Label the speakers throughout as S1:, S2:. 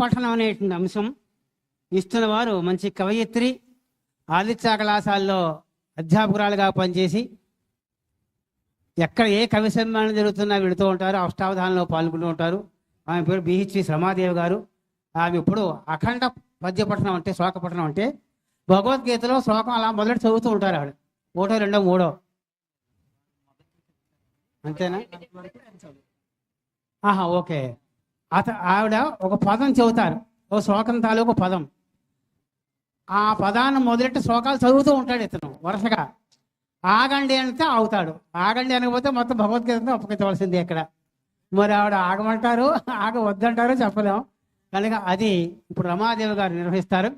S1: పఠనం అనేటువంటి అంశం. ఇస్తున్న వారు మంచి కవయిత్రి ఆదిత్య కళాశాలలో అధ్యాపకురాలుగా పనిచేసి ఎక్కడ ఏ కవి సమ్మేళనం జరుగుతున్నా వెళుతూ ఉంటారు అష్టావధానంలో పాల్గొంటూ ఉంటారు. ఆమె పేరు బిహెచ్వి శ్రమాదేవి గారు. ఆమె ఇప్పుడు అఖండ పద్య పఠనం అంటే శ్లోక పఠనం అంటే భగవద్గీతలో శ్లోకం అలా మొదటి చదువుతూ ఉంటారు ఆవిడ. ఒకటో రెండో మూడో. అంతేనా? ఆహా ఓకే. అత ఆవిడ ఒక పదం చెబుతారు. ఓ శ్లోకం తాలూకు పదం. ఆ పదాన్ని మొదలెట్టి శ్లోకాలు చదువుతూ ఉంటాడు ఇతను వరుసగా. ఆగండి అంటే అవుతాడు ఆగండి అనకపోతే మొత్తం భగవద్గీతతో అప్పగించవలసిందే ఇక్కడ. మరి ఆవిడ ఆగమంటారు ఆగ వద్దంటారు చెప్పలేము. కనుక అది ఇప్పుడు రమాదేవి గారు నిర్వహిస్తారు.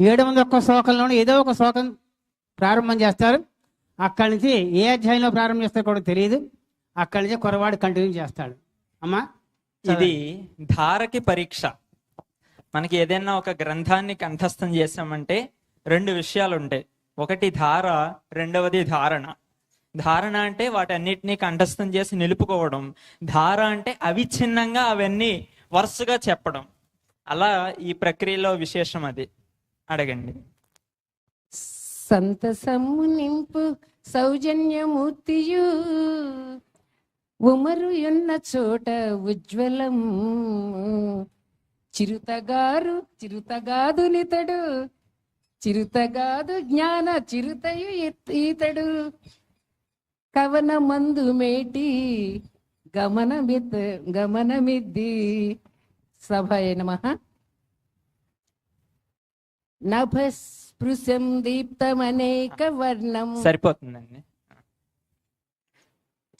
S1: ఏడు వందల ఒక్క శ్లోకంలోనే ఏదో ఒక శ్లోకం ప్రారంభం చేస్తారు. అక్కడి నుంచి ఏ అధ్యాయంలో ప్రారంభం చేస్తారో కూడా తెలియదు. అక్కడి నుంచి కురవాడు కంటిన్యూ చేస్తాడు. అమ్మా?
S2: ఇది ధారకి పరీక్ష. మనకి ఏదైనా ఒక గ్రంథాన్ని కంఠస్థం చేసామంటే రెండు విషయాలు ఉంటాయి ఒకటి ధార రెండవది ధారణ. ధారణ అంటే వాటన్నిటినీ కంఠస్థం చేసి నిలుపుకోవడం. ధార అంటే అవిచ్ఛిన్నంగా అవన్నీ వరుసగా చెప్పడం. అలా ఈ ప్రక్రియలో విశేషం అది. అడగండి.
S3: సంతసము నింపు సౌజన్యమూర్తియు ఉమరు ఉన్న చోట ఉజ్వలం చిరుతగారు చిరుతగాదు నితడు. చిరుతగాదు జ్ఞాన చిరుతయు ఈతడు. కవన మందు మేటి గమనమిత్ గమనమిద్ది సభయ నమ. నభస్పృశం దీప్తమనేక వర్ణం.
S2: సరిపోతుందండి.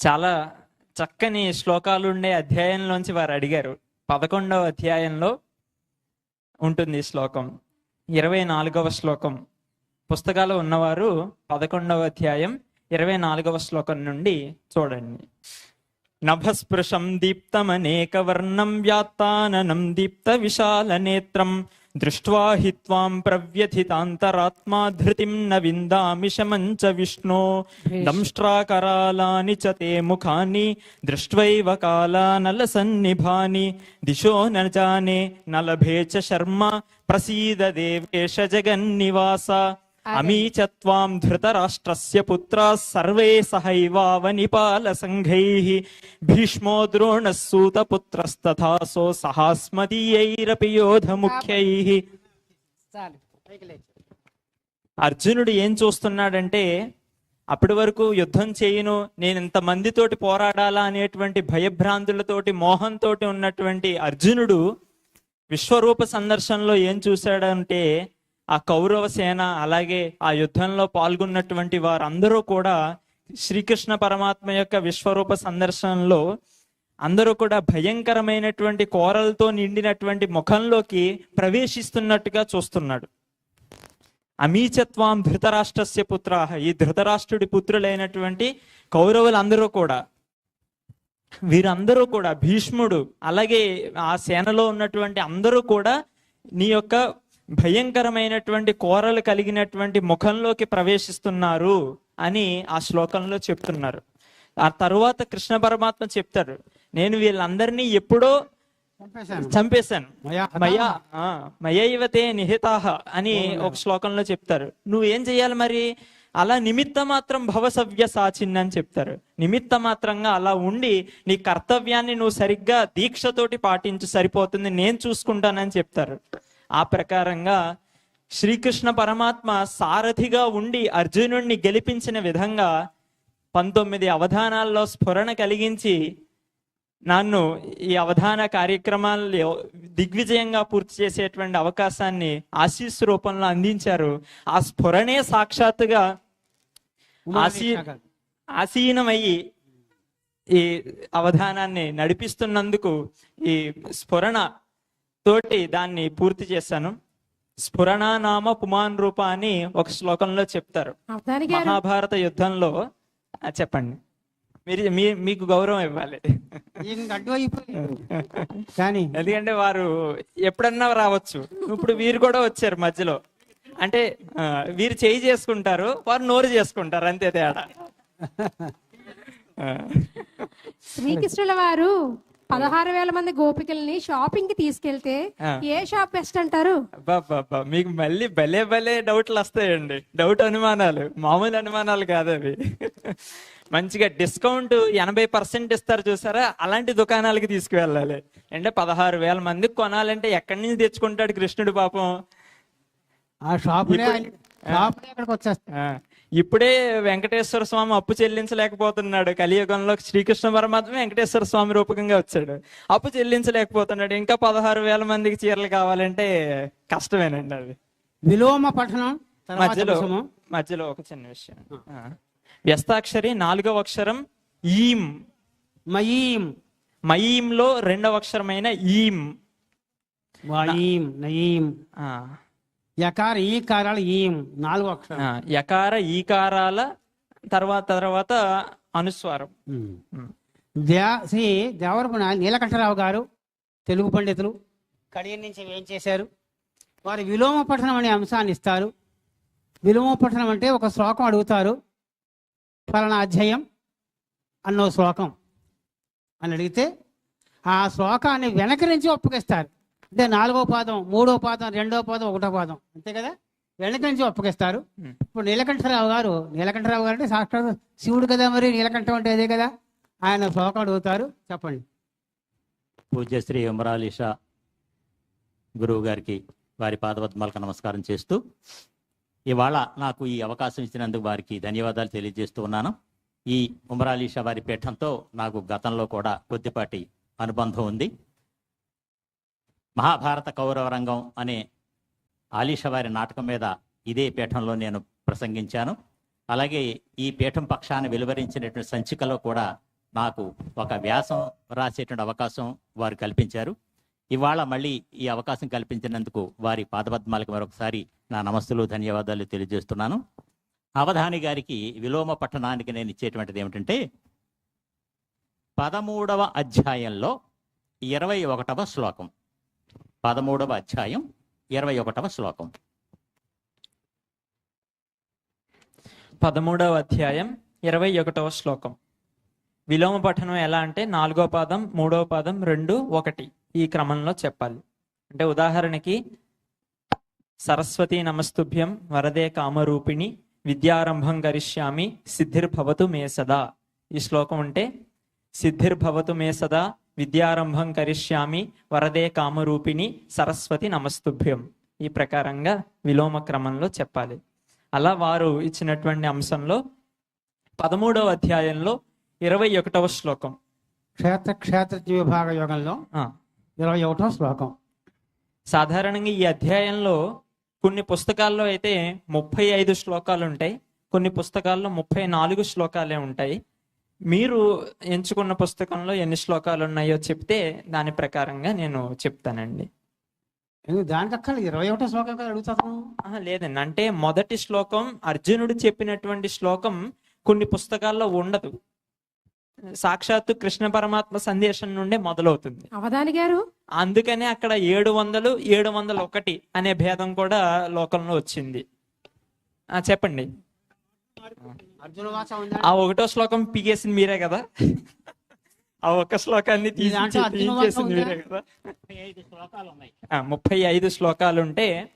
S2: చాలా చక్కని శ్లోకాలు ఉండే అధ్యాయంలోంచి వారు అడిగారు. పదకొండవ అధ్యాయంలో ఉంటుంది శ్లోకం. ఇరవై నాలుగవ శ్లోకం. పుస్తకాలు ఉన్నవారు పదకొండవ అధ్యాయం ఇరవై నాలుగవ శ్లోకం నుండి చూడండి. నభస్పృశం దీప్తమనేక వర్ణం వ్యాత్తాననం దీప్త విశాల నేత్రం दृष्ट्वा हि त्वाम् प्रव्यथितान्तरात्मा धृतिम् न विन्दामि शमं च विष्णो। दंष्ट्राकरालानि च ते मुखानि दृष्ट्वैव कालानलसन्निभानि। दिशो न जाने न लभे च शर्मा प्रसीद देवेश जगन्निवासा। చ త్వాం ధృతరాష్ట్రస్య పుత్రాः సర్వే సహైవావనిపాల సంఘైః భీష్మో ద్రోణः సూతపుత్రస్తథాసో సహాస్మదీయైరపి యోధముఖ్యైః.
S3: చాలు.
S2: అర్జునుడు ఏం చూస్తున్నాడంటే అప్పటి వరకు యుద్ధం చేయను నేను ఇంత మందితోటి పోరాడాలా అనేటువంటి భయభ్రాంతులతోటి మోహంతో ఉన్నటువంటి అర్జునుడు విశ్వరూప సందర్శనలో ఏం చూశాడంటే ఆ కౌరవ సేన అలాగే ఆ యుద్ధంలో పాల్గొన్నటువంటి వారందరూ కూడా శ్రీకృష్ణ పరమాత్మ యొక్క విశ్వరూప సందర్శనలో అందరూ కూడా భయంకరమైనటువంటి కోరలతో నిండినటువంటి ముఖంలోకి ప్రవేశిస్తున్నట్టుగా చూస్తున్నాడు. అమీచత్వాం ధృతరాష్ట్రస్య పుత్రాహ ఈ ధృతరాష్ట్రుడి పుత్రులైనటువంటి కౌరవులందరూ కూడా వీరందరూ కూడా భీష్ముడు అలాగే ఆ సేనలో ఉన్నటువంటి అందరూ కూడా నీ యొక్క భయంకరమైనటువంటి కోరలు కలిగినటువంటి ముఖంలోకి ప్రవేశిస్తున్నారు అని ఆ శ్లోకంలో చెప్తున్నారు. ఆ తరువాత కృష్ణ పరమాత్మ చెప్తారు. నేను వీళ్ళందరినీ ఎప్పుడో
S1: చంపేశాను. మయా
S2: మయా నిహితాహ అని ఒక శ్లోకంలో చెప్తారు. నువ్వేం చెయ్యాలి మరి? అలా నిమిత్త మాత్రం భవసవ్య సాచిన్ అని చెప్తారు. నిమిత్త మాత్రంగా అలా ఉండి నీ కర్తవ్యాన్ని నువ్వు సరిగ్గా దీక్షతోటి పాటించు సరిపోతుంది నేను చూసుకుంటానని చెప్తారు. ఆ ప్రకారంగా శ్రీకృష్ణ పరమాత్మ సారథిగా ఉండి అర్జునుడిని గెలిపించిన విధంగా పంతొమ్మిది అవధానాల్లో స్ఫురణ కలిగించి నన్ను ఈ అవధాన కార్యక్రమాల్లో దిగ్విజయంగా పూర్తి చేసేటువంటి అవకాశాన్ని ఆశీస్ రూపంలో అందించారు. ఆ స్ఫురణే సాక్షాత్తుగా ఆసీ ఆసీనమయ్యి ఈ అవధానాన్ని నడిపిస్తున్నందుకు ఈ స్ఫురణ తోటి దాన్ని పూర్తి చేశాను. స్ఫురణ నామ పుమాన్ రూప అని ఒక శ్లోకంలో చెప్తారు. మహాభారత యుద్ధంలో చెప్పండి. మీరు మీ మీకు గౌరవం ఇవ్వాలి.
S1: కానీ
S2: ఎందుకంటే వారు ఎప్పుడన్నా రావచ్చు. ఇప్పుడు వీరు కూడా వచ్చారు మధ్యలో. అంటే వీరు చేయి చేసుకుంటారు వారు నోరు చేసుకుంటారు అంతే తేడా.
S4: శ్రీకృష్ణుల వారు పదహారు వేల మంది గోపికల్ని షాపింగ్కి తీసుకెళ్తే. ఏ షాప్ బెస్ట్ అంటారు?
S2: మీకు మళ్ళీ భలే భలే డౌట్లు వస్తాయండి. డౌట్ అనుమానాలు మామూలు అనుమానాలు కాదు అవి. మంచిగా డిస్కౌంట్ ఎనభై పర్సెంట్ ఇస్తారు చూసారా? అలాంటి దుకాణాలకి తీసుకువెళ్ళాలి. అంటే పదహారు వేల మందికి కొనాలంటే ఎక్కడి నుంచి తెచ్చుకుంటాడు కృష్ణుడు పాపం?
S1: ఆ
S2: ఆ, ఇప్పుడే వెంకటేశ్వర స్వామి అప్పు చెల్లించలేకపోతున్నాడు. కలియుగంలో శ్రీకృష్ణ పరమాత్మ వెంకటేశ్వర స్వామి రూపకంగా వచ్చాడు. అప్పు చెల్లించలేకపోతున్నాడు. ఇంకా పదహారు వేల మందికి చీరలు కావాలంటే కష్టమేనండి అది.
S1: విలోమ పఠనం
S2: మధ్యలో. మధ్యలో ఒక చిన్న విషయం. వ్యస్తాక్షరి నాలుగవ అక్షరం ఈం.
S1: మయీం.
S2: మయీంలో రెండవ అక్షరమైన ఈం.
S1: నయీం. యకార ఈ కారాలు ఈం నాలుగు అక్షరం.
S2: యకార ఈకారాల తర్వాత తర్వాత అనుస్వారం.
S1: శ్రీ దేవరపున నీలకంఠరావు గారు తెలుగు పండితులు కడియం నుంచి ఏం చేశారు? వారు విలోమ పఠనం అనే అంశాన్ని ఇస్తారు. విలోమ పఠనం అంటే ఒక శ్లోకం అడుగుతారు. ఫలానా అధ్యాయం అన్నో శ్లోకం అని అడిగితే ఆ శ్లోకాన్ని వెనక నుంచి ఒప్పగిస్తారు అంటే నాలుగో పాదం మూడో పాదం రెండో పాదం ఒకటో పాదం. అంతే కదా? వెనక నుంచి ఒప్పగిస్తారు
S2: ఉమ్.
S1: ఇప్పుడు నీలకంఠరావు గారు నీలకంఠరావు గారు అంటే సాక్షాత్ శివుడు కదా మరి? నీలకంఠం అంటే అదే కదా? ఆయన శ్లోకం అడుగుతారు. చెప్పండి.
S5: పూజ్యశ్రీ ఉమరాలిషా గురువు గారికి వారి పాదపద్మాలకు నమస్కారం చేస్తూ ఇవాళ నాకు ఈ అవకాశం ఇచ్చినందుకు వారికి ధన్యవాదాలు తెలియజేస్తూ ఉన్నాను. ఈ ఉమరాలిషా వారి పీఠంతో నాకు గతంలో కూడా కొద్దిపాటి అనుబంధం ఉంది. మహాభారత కౌరవ రంగం అనే ఆలీష వారి నాటకం మీద ఇదే పీఠంలో నేను ప్రసంగించాను. అలాగే ఈ పీఠం పక్షాన్ని వెలువరించినటువంటి సంచికలో కూడా నాకు ఒక వ్యాసం రాసేటువంటి అవకాశం వారు కల్పించారు. ఇవాళ మళ్ళీ ఈ అవకాశం కల్పించినందుకు వారి పాదపద్మాలకు మరొకసారి నా నమస్తులు ధన్యవాదాలు తెలియజేస్తున్నాను. అవధాని గారికి విలోమ పట్టణానికి నేను ఇచ్చేటువంటిది ఏమిటంటే పదమూడవ అధ్యాయంలో ఇరవై ఒకటవ శ్లోకం. పదమూడవ అధ్యాయం ఇరవై ఒకటవ శ్లోకం.
S2: పదమూడవ అధ్యాయం ఇరవై ఒకటవ శ్లోకం. విలోమ పఠనం ఎలా అంటే నాలుగో పాదం మూడవ పాదం రెండు ఒకటి ఈ క్రమంలో చెప్పాలి. అంటే ఉదాహరణకి సరస్వతి నమస్తుభ్యం వరదే కామరూపిణి విద్యారంభం కరిష్యామి సిద్ధిర్భవతు మే సదా. ఈ శ్లోకం ఉంటే సిద్ధిర్భవతు మే సదా విద్యారంభం కరిష్యామి వరదే కామరూపిణి సరస్వతి నమస్తుభ్యం. ఈ ప్రకారంగా విలోమ క్రమంలో చెప్పాలి. అలా వారు ఇచ్చినటువంటి అంశంలో పదమూడవ అధ్యాయంలో ఇరవై ఒకటవ శ్లోకం.
S1: క్షేత్ర క్షేత్రజ్ఞ విభాగ యోగంలో ఇరవై ఒకటో శ్లోకం.
S2: సాధారణంగా ఈ అధ్యాయంలో కొన్ని పుస్తకాల్లో అయితే ముప్పై ఐదు శ్లోకాలు ఉంటాయి. కొన్ని పుస్తకాల్లో ముప్పై నాలుగు శ్లోకాలే ఉంటాయి. మీరు ఎంచుకున్న పుస్తకంలో ఎన్ని శ్లోకాలు ఉన్నాయో చెప్తే దాని ప్రకారంగా నేను చెప్తానండి.
S1: దానికి ఇరవై ఒకటో శ్లోకం కదా అడుగుతాను
S2: ఆహా, లేదండి. అంటే మొదటి శ్లోకం అర్జునుడు చెప్పినటువంటి శ్లోకం కొన్ని పుస్తకాల్లో ఉండదు. సాక్షాత్తు కృష్ణ పరమాత్మ సందేశం నుండే మొదలవుతుంది.
S4: అవధాని గారు?
S2: అందుకనే అక్కడ ఏడు వందలు ఏడు వందల ఒకటి అనే భేదం కూడా లోకంలో వచ్చింది. ఆ చెప్పండి. ఆ ఒకటో శ్లోకం పీకేసింది మీరే కదా. ఆ ఒక్క శ్లోకాన్ని తీసి? మీరే కదా. ముప్పై ఐదు శ్లోకాలు ఉంటే